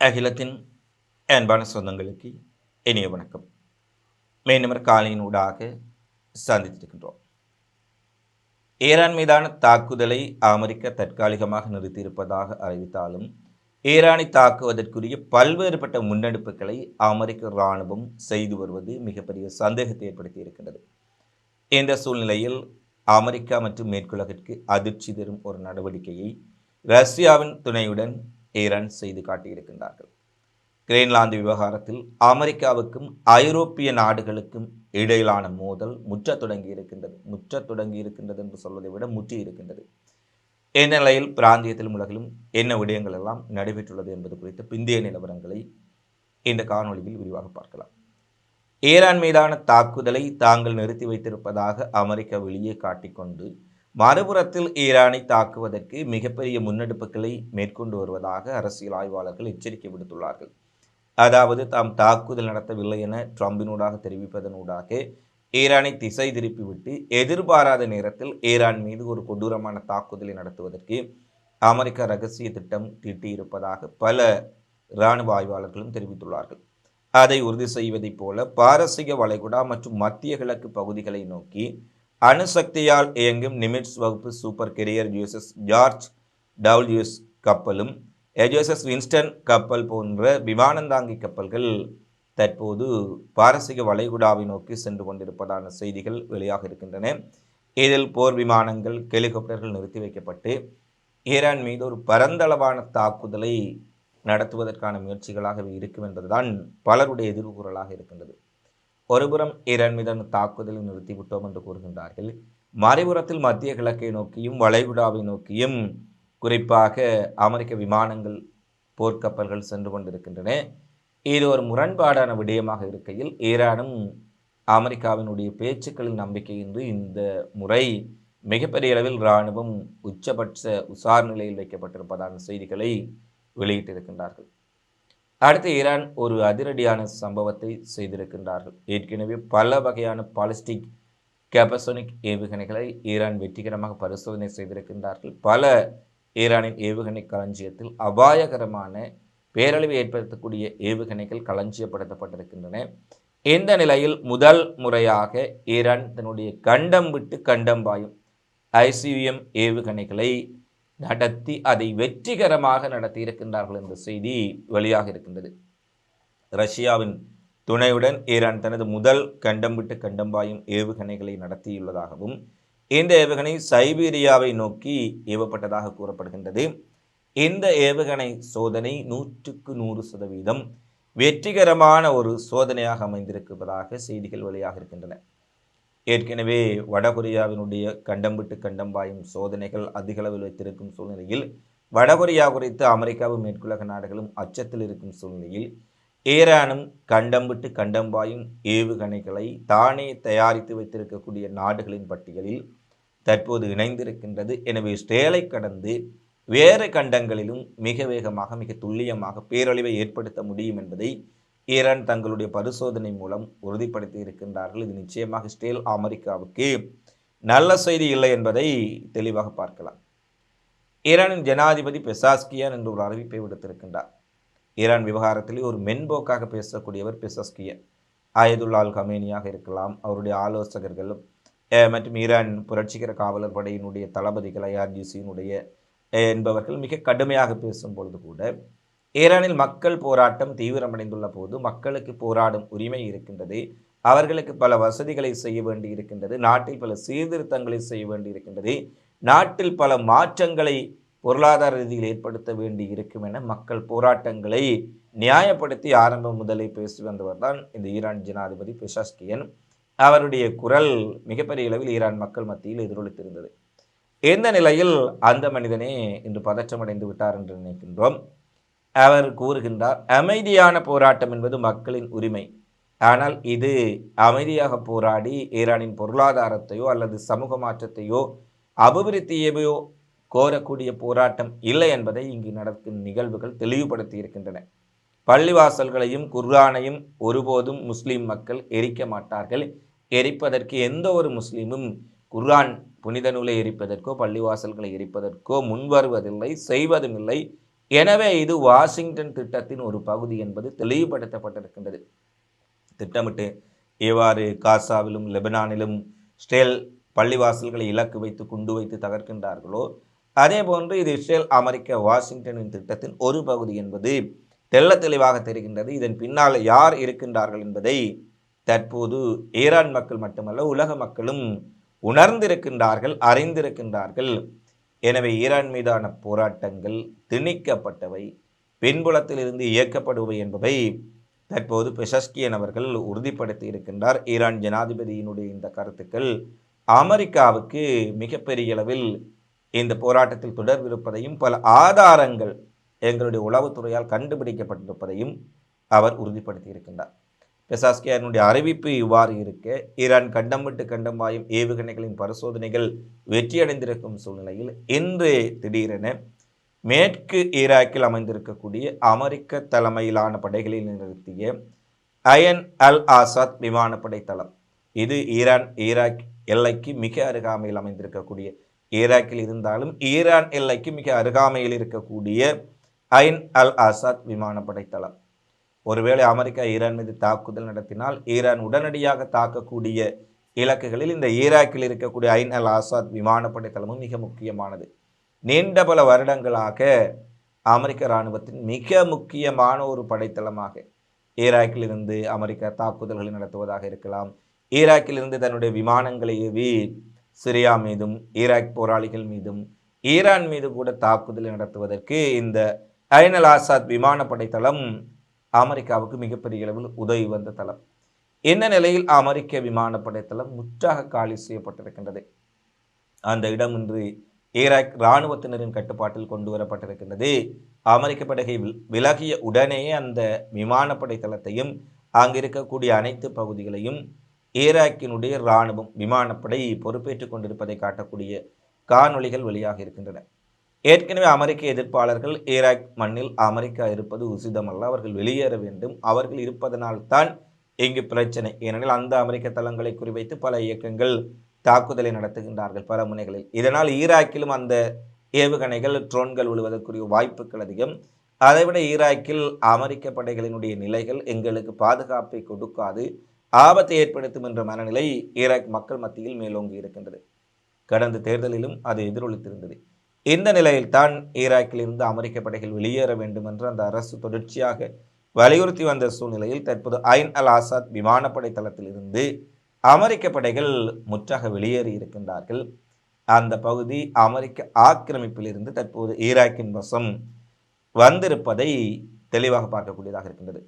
அகிலத்தின் அன்பான சொந்தங்களுக்கு இனிய வணக்கம். மீண்டும் காலையின் ஊடாக சந்தித்திருக்கின்றோம். ஈரான் மீதான தாக்குதலை அமெரிக்கா தற்காலிகமாக நிறுத்தியிருப்பதாக அறிவித்தாலும் ஈரானை தாக்குவதற்குரிய பல்வேறுபட்ட முன்னெடுப்புகளை அமெரிக்க இராணுவம் செய்து வருவது மிகப்பெரிய சந்தேகத்தை ஏற்படுத்தி இருக்கின்றது. இந்த சூழ்நிலையில் அமெரிக்கா மற்றும் மேற்குலகிற்கு அதிர்ச்சி தரும் ஒரு நடவடிக்கையை ரஷ்யாவின் துணையுடன் ஈரான் செய்து காட்டியிருக்கின்றார்கள். கிரீன்லாந்து விவகாரத்தில் அமெரிக்காவுக்கும் ஐரோப்பிய நாடுகளுக்கும் இடையிலான மோதல் முற்ற தொடங்கி இருக்கின்றது முற்ற தொடங்கி இருக்கின்றது என்று சொல்வதை விட முற்றி இருக்கின்றது இந்த நிலையில் பிராந்தியத்திலும் உலகிலும் என்ன விடயங்கள் எல்லாம் நடைபெற்றுள்ளது என்பது குறித்த பிந்தைய நிலவரங்களை இந்த காணொளியில் விரிவாக பார்க்கலாம். ஈரான் மீதான தாக்குதலை தாங்கள் நிறுத்தி வைத்திருப்பதாக அமெரிக்கா வெளியே காட்டிக்கொண்டு மறுபுறத்தில் ஈரானை தாக்குவதற்கு மிகப்பெரிய முன்னெடுப்புகளை மேற்கொண்டு வருவதாக அரசியல் ஆய்வாளர்கள் எச்சரிக்கை விடுத்துள்ளார்கள். அதாவது தாம் தாக்குதல் நடத்தவில்லை என ட்ரம்பினூடாக தெரிவிப்பதனூடாக ஈரானை திசை திருப்பிவிட்டு எதிர்பாராத நேரத்தில் ஈரான் மீது ஒரு கொடூரமான தாக்குதலை நடத்துவதற்கு அமெரிக்கா ரகசிய திட்டம் தீட்டியிருப்பதாக பல இராணுவ ஆய்வாளர்களும் தெரிவித்துள்ளார்கள். அதை உறுதி செய்வதைப் போல பாரசீக வளைகுடா மற்றும் மத்திய கிழக்கு பகுதிகளை நோக்கி அணுசக்தியால் இயங்கும் நிமிட்ஸ் வகுப்பு சூப்பர் கெரியர் யூஎஸ்எஸ் ஜார்ஜ் டபிள்யூஎஸ் கப்பலும் எஜோசஸ் வின்ஸ்டன் கப்பல் போன்ற விமானந்தாங்கி கப்பல்கள் தற்போது பாரசீக வளைகுடாவை நோக்கி சென்று கொண்டிருப்பதான செய்திகள் வெளியாக இருக்கின்றன. இதில் போர் விமானங்கள் ஹெலிகாப்டர்கள் நிறுத்தி வைக்கப்பட்டு ஈரான் மீது ஒரு பரந்தளவான தாக்குதலை நடத்துவதற்கான முயற்சிகளாகவே இருக்கும் என்பதுதான் பலருடைய எதிர்கூறலாக இருக்கின்றது. ஒருபுறம் ஈரான் மீதான தாக்குதலை நிறுத்திவிட்டோம் என்று கூறுகின்றார்கள். மறைபுறத்தில் மத்திய கிழக்கை நோக்கியும் வளைகுடாவை நோக்கியும் குறிப்பாக அமெரிக்க விமானங்கள் போர்க்கப்பல்கள் சென்று கொண்டிருக்கின்றன. இது ஒரு முரண்பாடான விடயமாக இருக்கையில் ஈரானும் அமெரிக்காவினுடைய பேச்சுக்களில் நம்பிக்கையின்றி இந்த முறை மிகப்பெரிய அளவில் இராணுவம் உச்சபட்ச உசார் நிலையில் வைக்கப்பட்டிருப்பதான செய்திகளை வெளியிட்டிருக்கின்றார்கள். அடுத்து ஈரான் ஒரு அதிரடியான சம்பவத்தை செய்திருக்கின்றார்கள். ஏற்கனவே பல வகையான பாலிஸ்டிக் கேபசோனிக் ஏவுகணைகளை ஈரான் வெற்றிகரமாக பரிசோதனை செய்திருக்கின்றார்கள். பல ஈரானின் ஏவுகணை களஞ்சியத்தில் அபாயகரமான பேரழிவை ஏற்படுத்தக்கூடிய ஏவுகணைகள் களஞ்சியப்படுத்தப்பட்டிருக்கின்றன. இந்த நிலையில் முதல் முறையாக ஈரான் தன்னுடைய கண்டம் விட்டு கண்டம் பாயும் ஐசியூஎம் ஏவுகணைகளை நடத்தி அதை வெற்றிகரமாக நடத்தி இருக்கின்றார்கள் என்ற செய்தி வெளியாக இருக்கின்றது. ரஷ்யாவின் துணையுடன் ஈரான் தனது முதல் கண்டம் விட்டு கண்டம் பாயும் ஏவுகணைகளை நடத்தியுள்ளதாகவும் இந்த ஏவுகணை சைபீரியாவை நோக்கி ஏவப்பட்டதாக கூறப்படுகின்றது. இந்த ஏவுகணை சோதனை நூற்றுக்கு நூறு சதவீதம் வெற்றிகரமான ஒரு சோதனையாக அமைந்திருப்பதாக செய்திகள் வெளியாக இருக்கின்றன. ஏற்கனவே வடகொரியாவினுடைய கண்டம் விட்டு கண்டம் பாயும் சோதனைகள் அதிகளவில் வைத்திருக்கும் சூழ்நிலையில் வடகொரியா குறித்து அமெரிக்காவும் மேற்குலக நாடுகளும் அச்சத்தில் இருக்கும் சூழ்நிலையில் ஈரானும் கண்டம் விட்டு கண்டம் பாயும் ஏவுகணைகளை தானே தயாரித்து வைத்திருக்கக்கூடிய நாடுகளின் பட்டியலில் தற்போது இணைந்திருக்கின்றது. எனவே ஸ்டேலை கடந்து வேறு கண்டங்களிலும் மிக வேகமாக மிக துல்லியமாக பேரழிவை ஏற்படுத்த முடியும் என்பதை ஈரான் தங்களுடைய பரிசோதனை மூலம் உறுதிப்படுத்தி இருக்கின்றார்கள். இது நிச்சயமாக ஸ்டேல் அமெரிக்காவுக்கு நல்ல செய்தி இல்லை என்பதை தெளிவாக பார்க்கலாம். ஈரானின் ஜனாதிபதி பெசாஸ்கியான் என்று ஒரு அறிவிப்பை விடுத்திருக்கின்றார். ஈரான் விவகாரத்திலே ஒரு மென்போக்காக பேசக்கூடியவர் பெசாஸ்கியன். ஆயதுல்லால் கமேனியாக இருக்கலாம் அவருடைய ஆலோசகர்களும் மற்றும் ஈரான் புரட்சிகர காவலர் படையினுடைய தளபதிகள் ஐஆர்ஜிசியினுடைய என்பவர்கள் மிக கடுமையாக பேசும் பொழுது கூட ஈரானில் மக்கள் போராட்டம் தீவிரமடைந்துள்ள போது மக்களுக்கு போராடும் உரிமை இருக்கின்றது. அவர்களுக்கு பல வசதிகளை செய்ய வேண்டி இருக்கின்றது. நாட்டில் பல சீர்திருத்தங்களை செய்ய வேண்டி இருக்கின்றது. நாட்டில் பல மாற்றங்களை பொருளாதார ரீதியில் ஏற்படுத்த வேண்டி இருக்கும் என மக்கள் போராட்டங்களை நியாயப்படுத்தி ஆரம்பம் முதலே பேசி வந்தவர் தான் இந்த ஈரான் ஜனாதிபதி பெஷாஸ்கியன். அவருடைய குரல் மிகப்பெரிய அளவில் ஈரான் மக்கள் மத்தியில் எதிரொலித்திருந்தது. எந்த நிலையில் அந்த மனிதனே இன்று பதற்றமடைந்து விட்டார் என்று நினைக்கின்றோம். அவர் கூறுகின்றார் அமைதியான போராட்டம் என்பது மக்களின் உரிமை. ஆனால் இது அமைதியாக போராடி ஈரானின் பொருளாதாரத்தையோ அல்லது சமூக மாற்றத்தையோ அபிவிருத்தியையோ கோரக்கூடிய போராட்டம் இல்லை என்பதை இங்கு நடக்கும் நிகழ்வுகள் தெளிவுபடுத்தி இருக்கின்றன. பள்ளிவாசல்களையும் குர்ஆனையும் ஒருபோதும் முஸ்லீம் மக்கள் எரிக்க மாட்டார்கள். எரிப்பதற்கு எந்த ஒரு முஸ்லீமும் குர்ஆன் புனித நூலை எரிப்பதற்கோ பள்ளிவாசல்களை எரிப்பதற்கோ முன்வருவதில்லை செய்வதும் இல்லை. எனவே இது வாஷிங்டன் திட்டத்தின் ஒரு பகுதி என்பது தெளிவுபடுத்தப்பட்டிருக்கின்றது. திட்டமிட்டு எவ்வாறு காசாவிலும் லெபனானிலும் ஸ்டேல் பள்ளிவாசல்களை இலக்கு வைத்து குண்டு வைத்து தகர்க்கின்றார்களோ அதே போன்று இது இஸ்ரேல் அமெரிக்க வாஷிங்டனின் திட்டத்தின் ஒரு பகுதி என்பது தெல்ல தெளிவாக தெரிகின்றது. இதன் பின்னால் யார் இருக்கின்றார்கள் என்பதை தற்போது ஈரான் மக்கள் மட்டுமல்ல உலக மக்களும் உணர்ந்திருக்கின்றார்கள் அறிந்திருக்கின்றார்கள். எனவே ஈரான் மீதான போராட்டங்கள் திணிக்கப்பட்டவை பின்புலத்திலிருந்து இயக்கப்படுவை என்பவை தற்போது பெஷஸ்கியன் அவர்கள் உறுதிப்படுத்தி இருக்கின்றார். ஈரான் ஜனாதிபதியினுடைய இந்த கருத்துக்கள் அமெரிக்காவுக்கு மிகப்பெரிய அளவில் இந்த போராட்டத்தில் தொடர்பிருப்பதையும் பல ஆதாரங்கள் எங்களுடைய உளவுத்துறையால் கண்டுபிடிக்கப்பட்டிருப்பதையும் அவர் உறுதிப்படுத்தி இருக்கின்றார். பெசாஸ்கியானுடைய அறிவிப்பு இவ்வாறு இருக்க. ஈரான் கண்டம் விட்டு கண்டம் வாயும் ஏவுகணைகளின் பரிசோதனைகள் வெற்றியடைந்திருக்கும் சூழ்நிலையில் இன்று திடீரென மேற்கு ஈராக்கில் அமைந்திருக்கக்கூடிய அமெரிக்க தலைமையிலான படைகளில் நிறுத்திய அயன் அல் ஆசாத் விமானப்படை தளம் இது ஈரான் ஈராக் எல்லைக்கு மிக அருகாமையில் அமைந்திருக்கக்கூடிய ஈராக்கில் இருந்தாலும் ஈரான் எல்லைக்கு மிக அருகாமையில் இருக்கக்கூடிய ஐன் அல் ஆசாத் விமானப்படை தளம் ஒருவேளை அமெரிக்கா ஈரான் மீது தாக்குதல் நடத்தினால் ஈரான் உடனடியாக தாக்கக்கூடிய இலக்குகளில் இந்த ஈராக்கில் இருக்கக்கூடிய ஐன் அல் ஆசாத் விமானப்படை தளமும் மிக முக்கியமானது. நீண்ட பல வருடங்களாக அமெரிக்க இராணுவத்தின் மிக முக்கியமான ஒரு படைத்தளமாக ஈராக்கிலிருந்து அமெரிக்கா தாக்குதல்களை நடத்துவதாக இருக்கலாம். ஈராக்கிலிருந்து தன்னுடைய விமானங்களை ஏவி சிரியா மீதும் ஈராக் போராளிகள் மீதும் ஈரான் மீது கூட தாக்குதலை நடத்துவதற்கு இந்த ஐனல் ஆசாத் விமானப்படை தளம் அமெரிக்காவுக்கு மிகப்பெரிய அளவில் உதவி வந்த தளம். இந்த நிலையில் அமெரிக்க விமானப்படை தளம் முற்றாக காலி செய்யப்பட்டிருக்கின்றது? அந்த இடம் இன்று ஈராக் இராணுவத்தினரின் கட்டுப்பாட்டில் கொண்டு வரப்பட்டிருக்கின்றது. அமெரிக்க படகை விலகிய உடனேயே அந்த விமானப்படை தளத்தையும் அங்கு இருக்கக்கூடிய அனைத்து பகுதிகளையும் ஈராக்கினுடைய இராணுவம் விமானப்படை பொறுப்பேற்றுக் கொண்டிருப்பதை காட்டக்கூடிய காணொளிகள் வெளியாக இருக்கின்றன. ஏற்கனவே அமெரிக்க எதிர்ப்பாளர்கள் ஈராக் மண்ணில் அமெரிக்கா இருப்பது உசிதமல்ல. அவர்கள் வெளியேற வேண்டும். அவர்கள் இருப்பதனால்தான் இங்கு பிரச்சனை. ஏனெனில் அந்த அமெரிக்க தளங்களை குறிவைத்து பல இயக்கங்கள் தாக்குதலை நடத்துகின்றார்கள் பல முனைகளில். இதனால் ஈராக்கிலும் அந்த ஏவுகணைகள் ட்ரோன்கள் விழுவதற்குரிய வாய்ப்புகள் அதிகம். அதைவிட ஈராக்கில் அமெரிக்க படைகளினுடைய நிலைகள் எங்களுக்கு பாதுகாப்பை கொடுக்காது ஆபத்தை ஏற்படுத்தும் என்ற மனநிலை ஈராக் மக்கள் மத்தியில் மேலோங்கி இருக்கின்றது. கடந்த தேர்தலிலும் அது எதிரொலித்திருந்தது. இந்த நிலையில்தான் ஈராக்கிலிருந்து அமெரிக்க படைகள் வெளியேற வேண்டும் என்று அந்த அரசு தொடர்ச்சியாக வலியுறுத்தி வந்த சூழ்நிலையில் தற்போது ஐன் அல் ஆசாத் விமானப்படை தளத்திலிருந்து அமெரிக்க படைகள் முற்றாக வெளியேறி இருக்கின்றார்கள். அந்த பகுதி அமெரிக்க ஆக்கிரமிப்பிலிருந்து தற்போது ஈராக்கின் வசம் வந்திருப்பதை தெளிவாக பார்க்கக்கூடியதாக இருக்கின்றது.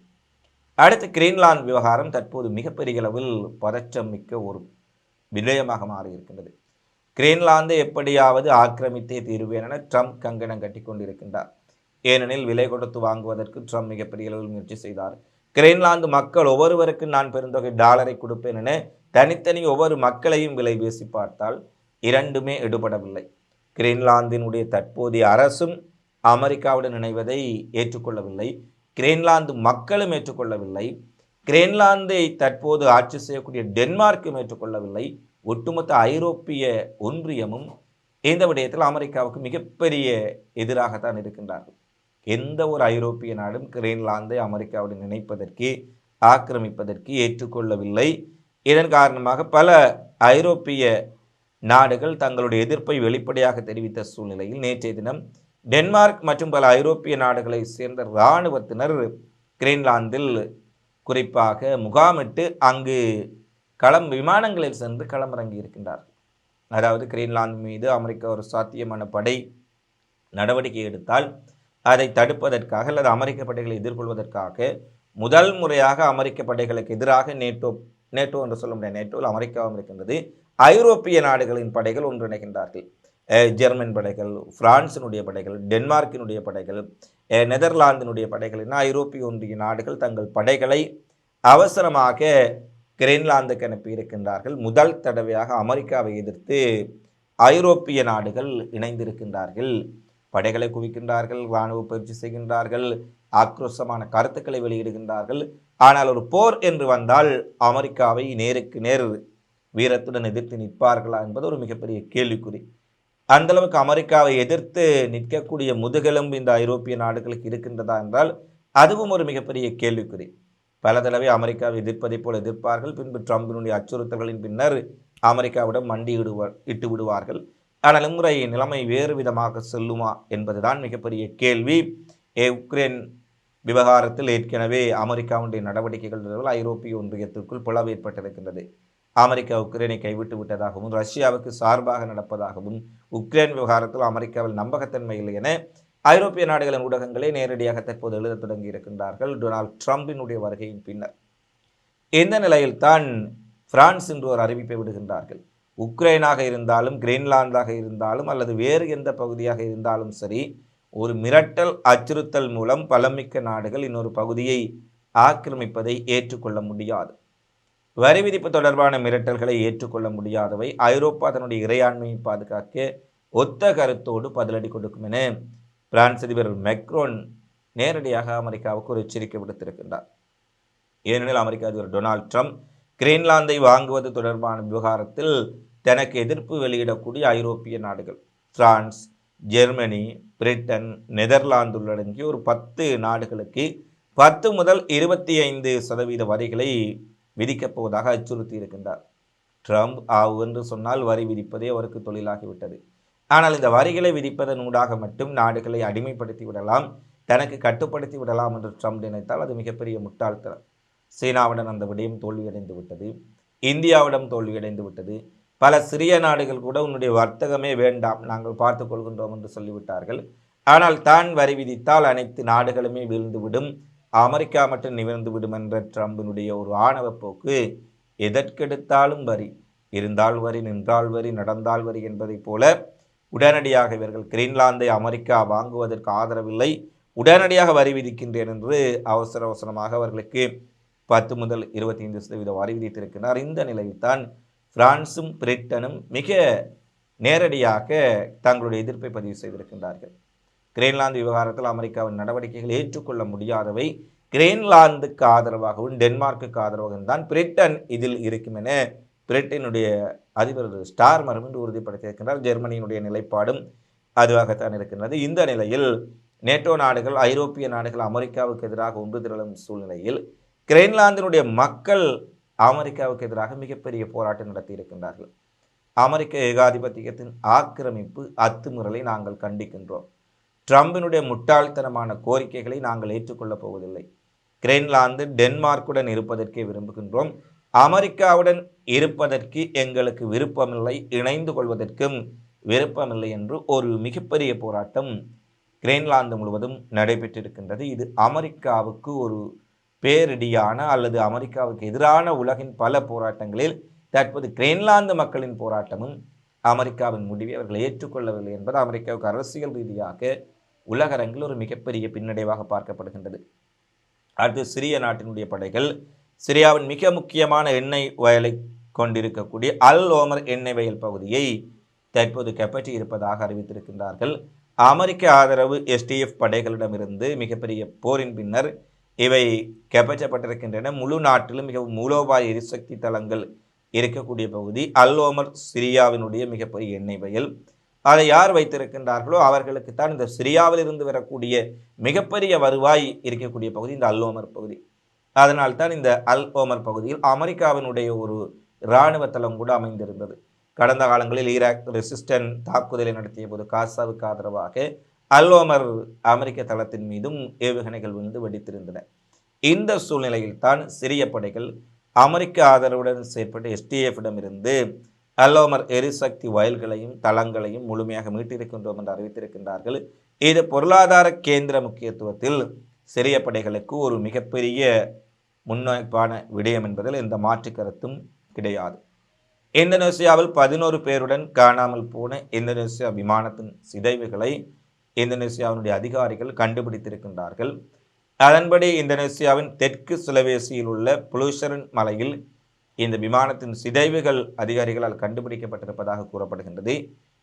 அடுத்து கிரீன்லாந்து விவகாரம் தற்போது மிகப்பெரிய அளவில் பதற்றம் மிக்க ஒரு விடயமாக மாறியிருக்கின்றது. கிரீன்லாந்தை எப்படியாவது ஆக்கிரமித்தே தீர்வேன் என ட்ரம்ப் கங்கணம் கட்டி கொண்டிருக்கின்றார். ஏனெனில் விலை கொடுத்து வாங்குவதற்கு ட்ரம்ப் மிகப்பெரிய அளவில் முயற்சி செய்தார். கிரீன்லாந்து மக்கள் ஒவ்வொருவருக்கு நான் பெருந்தொகை டாலரை கொடுப்பேன் என தனித்தனி ஒவ்வொரு மக்களையும் விலை பேசி பார்த்தால் இரண்டுமே எடுபடவில்லை. கிரீன்லாந்தினுடைய தற்போதைய அரசும் அமெரிக்காவுடன் இணைவதை ஏற்றுக்கொள்ளவில்லை. கிரீன்லாந்து மக்களும் ஏற்றுக்கொள்ளவில்லை. கிரீன்லாந்தை தற்போது ஆட்சி செய்யக்கூடிய டென்மார்க்கும் ஏற்றுக்கொள்ளவில்லை. ஒட்டுமொத்த ஐரோப்பிய ஒன்றியமும் இந்த விடயத்தில் அமெரிக்காவுக்கு மிகப்பெரிய எதிராகத்தான் இருக்கின்றார்கள். எந்த ஒரு ஐரோப்பிய நாடும் கிரீன்லாந்தை அமெரிக்காவுடன் இணைப்பதற்கு ஆக்கிரமிப்பதற்கு ஏற்றுக்கொள்ளவில்லை. இதன் காரணமாக பல ஐரோப்பிய நாடுகள் தங்களுடைய எதிர்ப்பை வெளிப்படையாக தெரிவித்த சூழ்நிலையில் நேற்றைய தினம் டென்மார்க் மற்றும் பல ஐரோப்பிய நாடுகளை சேர்ந்த இராணுவத்தினர் கிரீன்லாந்தில் குறிப்பாக முகாமிட்டு அங்கு களம் விமானங்களில் சென்று களமிறங்கி இருக்கின்றார் அதாவது கிரீன்லாந்து மீது அமெரிக்கா ஒரு சாத்தியமான படை நடவடிக்கை எடுத்தால் அதை தடுப்பதற்காக அல்லது அமெரிக்க படைகளை எதிர்கொள்வதற்காக முதல் முறையாக அமெரிக்க படைகளுக்கு எதிராக நேட்டோ நேட்டோ என்று சொல்ல முடியாது நேட்டோவில் அமெரிக்காவும் இருக்கின்றது ஐரோப்பிய நாடுகளின் படைகள் ஒன்றிணைகின்றார்கள். ஜெர்மன் படைகள் பிரான்சினுடைய படைகள் டென்மார்க்கினுடைய படைகள் நெதர்லாந்தினுடைய படைகள் என ஐரோப்பிய ஒன்றிய நாடுகள் தங்கள் படைகளை அவசரமாக கிரீன்லாந்துக்கு அனுப்பி இருக்கின்றார்கள் முதல் தடவையாக அமெரிக்காவை எதிர்த்து ஐரோப்பிய நாடுகள் இணைந்திருக்கின்றார்கள். படைகளை குவிக்கின்றார்கள் இராணுவ பயிற்சி செய்கின்றார்கள் ஆக்ரோஷமான கருத்துக்களை வெளியிடுகின்றார்கள். ஆனால் ஒரு போர் என்று வந்தால் அமெரிக்காவை நேருக்கு நேர் வீரத்துடன் எதிர்த்து நிற்பார்களா என்பது ஒரு மிகப்பெரிய கேள்விக்குறி. அந்த அளவுக்கு அமெரிக்காவை எதிர்த்து நிற்கக்கூடிய முதுகெலும்பு இந்த ஐரோப்பிய நாடுகளுக்கு இருக்கின்றதா என்றால் அதுவும் ஒரு மிகப்பெரிய கேள்விக்குறி. பல தடவை அமெரிக்காவை எதிர்ப்பதைப் போல் எதிர்ப்பார்கள். பின்பு ட்ரம்பினுடைய அச்சுறுத்தல்களின் பின்னர் அமெரிக்காவிடம் மண்டி இடுவார் இட்டு விடுவார்கள். ஆனால் இம்முறை நிலைமை வேறு விதமாக செல்லுமா என்பதுதான் மிகப்பெரிய கேள்வி. ஏ உக்ரைன் விவகாரத்தில் ஏற்கனவே அமெரிக்காவுடைய நடவடிக்கைகள் ஐரோப்பிய ஒன்றியத்திற்குள் பிளவு ஏற்பட்டிருக்கின்றது. அமெரிக்கா உக்ரைனை கைவிட்டு விட்டதாகவும் ரஷ்யாவுக்கு சார்பாக நடப்பதாகவும் உக்ரைன் விவகாரத்தில் அமெரிக்காவில் நம்பகத்தன்மை இல்லை என ஐரோப்பிய நாடுகளின் ஊடகங்களே நேரடியாக தற்போது எழுத தொடங்கி இருக்கின்றார்கள். டொனால்ட் ட்ரம்பினுடைய வருகையின் பின்னர். இந்த நிலையில்தான் பிரான்ஸ் என்று ஒரு அறிவிப்பை விடுகின்றார்கள்? உக்ரைனாக இருந்தாலும் கிரீன்லாந்தாக இருந்தாலும் அல்லது வேறு எந்த பகுதியாக இருந்தாலும் சரி ஒரு மிரட்டல் அச்சுறுத்தல் மூலம் பலமிக்க நாடுகள் இன்னொரு பகுதியை ஆக்கிரமிப்பதை ஏற்றுக்கொள்ள முடியாது. வரி விதிப்பு தொடர்பான மிரட்டல்களை ஏற்றுக்கொள்ள முடியாதவை ஐரோப்பா தன்னுடைய இறையாண்மையை பாதுகாக்க ஒத்த கருத்தோடு பதிலடி கொடுக்கும் என பிரான்ஸ் அதிபர் மெக்ரோன் நேரடியாக அமெரிக்காவுக்கு ஒரு எச்சரிக்கை விடுத்திருக்கின்றார். ஏனெனில் அமெரிக்க அதிபர் டொனால்ட் ட்ரம்ப் கிரீன்லாந்தை வாங்குவது தொடர்பான விவகாரத்தில் தனக்கு எதிர்ப்பு வெளியிடக்கூடிய ஐரோப்பிய நாடுகள் பிரான்ஸ் ஜெர்மனி பிரிட்டன் நெதர்லாந்து உள்ளடங்கிய ஒரு பத்து நாடுகளுக்கு பத்து முதல் இருபத்தி ஐந்து சதவீத வரிகளை விதிக்கப் போவதாக அச்சுறுத்தி இருக்கின்றார் ட்ரம்ப் ஆவு என்று சொன்னால் வரி விதிப்பதே அவருக்கு தொழிலாகிவிட்டது. ஆனால் இந்த வரிகளை விதிப்பதன் ஊடாக மட்டும் நாடுகளை அடிமைப்படுத்தி விடலாம் தனக்கு கட்டுப்படுத்தி விடலாம் என்று ட்ரம்ப் நினைத்தால் அது மிகப்பெரிய முட்டாள்தனம். சீனாவுடன் அந்த விடயம் தோல்வியடைந்து விட்டது இந்தியாவிடம் தோல்வியடைந்து விட்டது. பல சிறிய நாடுகள் கூட உன்னுடைய வர்த்தகமே வேண்டாம் நாங்கள் பார்த்து கொள்கின்றோம் என்று சொல்லிவிட்டார்கள். ஆனால் தான் வரி விதித்தால் அனைத்து நாடுகளுமே வீழ்ந்துவிடும் அமெரிக்கா மட்டும் நிமிர்ந்துவிடும் என்ற ட்ரம்பினுடைய ஒரு ஆணவ போக்கு எதற்கெடுத்தாலும் வரி இருந்தால் வரி நின்றால் வரி நடந்தால் வரி என்பதைப் போல உடனடியாக இவர்கள் கிரீன்லாந்தை அமெரிக்கா வாங்குவதற்கு ஆதரவில்லை. உடனடியாக வரி விதிக்கின்றேன் என்று அவசர அவசரமாக அவர்களுக்கு பத்து முதல் இருபத்தி ஐந்து சதவீத வரி விதித்திருக்கிறார். இந்த நிலையில்தான் பிரான்சும் பிரிட்டனும் மிக நேரடியாக தங்களுடைய எதிர்ப்பை பதிவு செய்திருக்கின்றார்கள். கிரீன்லாந்து விவகாரத்தில் அமெரிக்காவின் நடவடிக்கைகள் ஏற்றுக்கொள்ள முடியாதவை கிரீன்லாந்துக்கு ஆதரவாகவும் டென்மார்க்குக்கு ஆதரவாகவும் தான் பிரிட்டன் இதில் இருக்கும் என பிரிட்டனுடைய அதிபர் ஸ்டார் மரம் என்று உறுதிப்படுத்தியிருக்கின்றார். ஜெர்மனியினுடைய நிலைப்பாடும் அதுவாகத்தான் இருக்கின்றது. இந்த நிலையில் நேட்டோ நாடுகள் ஐரோப்பிய நாடுகள் அமெரிக்காவுக்கு எதிராக ஒன்று திரளும் சூழ்நிலையில் கிரீன்லாந்தினுடைய மக்கள் அமெரிக்காவுக்கு எதிராக மிகப்பெரிய போராட்டம் நடத்தி இருக்கின்றார்கள். அமெரிக்க ஏகாதிபத்தியத்தின் ஆக்கிரமிப்பு அத்துமுறலை நாங்கள் கண்டிக்கின்றோம். ட்ரம்பினுடைய முட்டாள்தனமான கோரிக்கைகளை நாங்கள் ஏற்றுக்கொள்ளப் போவதில்லை. கிரீன்லாந்து டென்மார்க்குடன் இருப்பதற்கே விரும்புகின்றோம். அமெரிக்காவுடன் இருப்பதற்கு எங்களுக்கு விருப்பமில்லை இணைந்து கொள்வதற்கும் விருப்பமில்லை என்று ஒரு மிகப்பெரிய போராட்டம் கிரீன்லாந்து முழுவதும் நடைபெற்றிருக்கின்றது. இது அமெரிக்காவுக்கு ஒரு பேரிடியான அல்லது அமெரிக்காவுக்கு எதிரான உலகின் பல போராட்டங்களில் தற்போது கிரீன்லாந்து மக்களின் போராட்டமும் அமெரிக்காவின் முடிவை அவர்கள் ஏற்றுக்கொள்ளவில்லை என்பது அமெரிக்காவுக்கு அரசியல் ரீதியாக உலகரங்கில் ஒரு மிகப்பெரிய பின்னடைவாக பார்க்கப்படுகின்றது. அடுத்து சிரிய நாட்டினுடைய படைகள் சிரியாவின் மிக முக்கியமான எண்ணெய் வயலை கொண்டிருக்கக்கூடிய அல் ஓமர் எண்ணெய் வயல் பகுதியை தற்போது கைப்பற்றி இருப்பதாக அறிவித்திருக்கின்றார்கள். அமெரிக்க ஆதரவு எஸ்டிஎஃப் படைகளிடமிருந்து மிகப்பெரிய போரின் பின்னர் இவை கைப்பற்றப்பட்டிருக்கின்றன. முழு நாட்டிலும் மிகவும் மூலோபாய எரிசக்தி தளங்கள் இருக்கக்கூடிய பகுதி அல் ஓமர் சிரியாவினுடைய மிகப்பெரிய எண்ணெய் வயல். அதை யார் வைத்திருக்கின்றார்களோ அவர்களுக்குத்தான் இந்த சிரியாவிலிருந்து வரக்கூடிய மிகப்பெரிய வருவாய் இருக்கக்கூடிய பகுதி இந்த அல்லோமர் பகுதி. அதனால்தான் இந்த அல் ஓமர் பகுதியில் அமெரிக்காவினுடைய ஒரு இராணுவ தளம் கூட அமைந்திருந்தது. கடந்த காலங்களில் ஈராக் ரெசிஸ்டன் தாக்குதலை நடத்திய போது காசாவுக்கு ஆதரவாக அல் ஓமர் அமெரிக்க தளத்தின் மீதும் ஏவுகணைகள் விழுந்து வெடித்திருந்தன. இந்த சூழ்நிலையில் தான் சிறிய படைகள் அமெரிக்க ஆதரவுடன் செயற்பட்ட எஸ்டிஎஃபிடமிருந்து அல்லோமர் எரிசக்தி வயல்களையும் தளங்களையும் முழுமையாக மீட்டிருக்கின்றோம் என்று அறிவித்திருக்கின்றார்கள். இது பொருளாதார கேந்திர முக்கியத்துவத்தில் சிறிய படைகளுக்கு ஒரு மிகப்பெரிய முன்னமைப்பான விடயம் என்பதில் எந்த மாற்று கருத்தும் கிடையாது. இந்தோனேசியாவில் பதினோரு பேருடன் காணாமல் போன இந்தோனேசியா விமானத்தின் சிதைவுகளை இந்தோனேசியாவினுடைய அதிகாரிகள் கண்டுபிடித்திருக்கின்றார்கள். அதன்படி இந்தோனேசியாவின் தெற்கு சுலவேசியில் உள்ள புலூஷரன் மலையில் இந்த விமானத்தின் சிதைவுகள் அதிகாரிகளால் கண்டுபிடிக்கப்பட்டிருப்பதாக கூறப்படுகின்றது.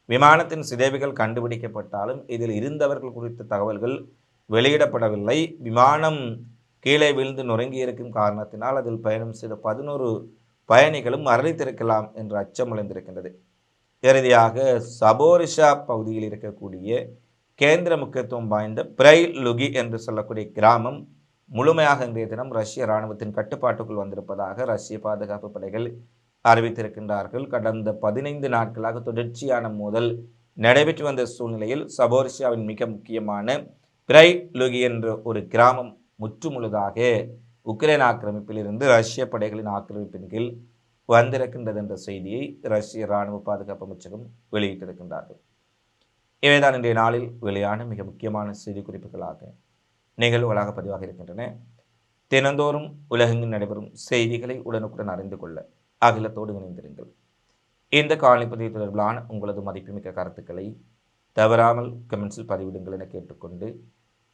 விமானத்தின் சிதைவுகள் கண்டுபிடிக்கப்பட்டாலும் இதில் இருந்தவர்கள் குறித்த தகவல்கள் வெளியிடப்படவில்லை. விமானம் கீழே விழுந்து நொறுங்கி இருக்கும் காரணத்தினால் அதில் பயணம் செய்த பதினோரு பயணிகளும் மரணித்திருக்கலாம் என்று அச்சம் எழுந்திருக்கின்றது இறுதியாக சபோரிஷா பகுதியில் இருக்கக்கூடிய கேந்திர முக்கியத்துவம் வாய்ந்த பிரை லுகி என்று சொல்லக்கூடிய கிராமம் முழுமையாக இன்றைய தினம் ரஷ்ய இராணுவத்தின் கட்டுப்பாட்டுக்குள் வந்திருப்பதாக ரஷ்ய பாதுகாப்பு படைகள் அறிவித்திருக்கின்றார்கள். கடந்த பதினைந்து நாட்களாக தொடர்ச்சியான மோதல் நடைபெற்று வந்த சூழ்நிலையில் சபோரிஷியாவின் மிக முக்கியமான பிரை லுகி என்ற ஒரு கிராமம் முற்றுமுழுதாக உக்ரைன் ஆக்கிரமிப்பிலிருந்து ரஷ்ய படைகளின் ஆக்கிரமிப்பின் கீழ் வந்திருக்கின்றது என்ற செய்தியை ரஷ்ய இராணுவ பாதுகாப்பு அமைச்சகம் வெளியிட்டிருக்கின்றார்கள். இவைதான் இன்றைய நாளில் வெளியான மிக முக்கியமான செய்தி குறிப்புகளாக நிகழ்வுகளாக பதிவாக இருக்கின்றன. தினந்தோறும் உலகெங்கில் நடைபெறும் செய்திகளை உடனுக்குடன் அறிந்து கொள்ள அகிலத்தோடு இணைந்திருங்கள். இந்த காணொலி பதிவு தொடர்பிலான உங்களது மதிப்புமிக்க கருத்துக்களை தவறாமல் கமெண்ட்ஸில் பதிவிடுங்கள் என கேட்டுக்கொண்டு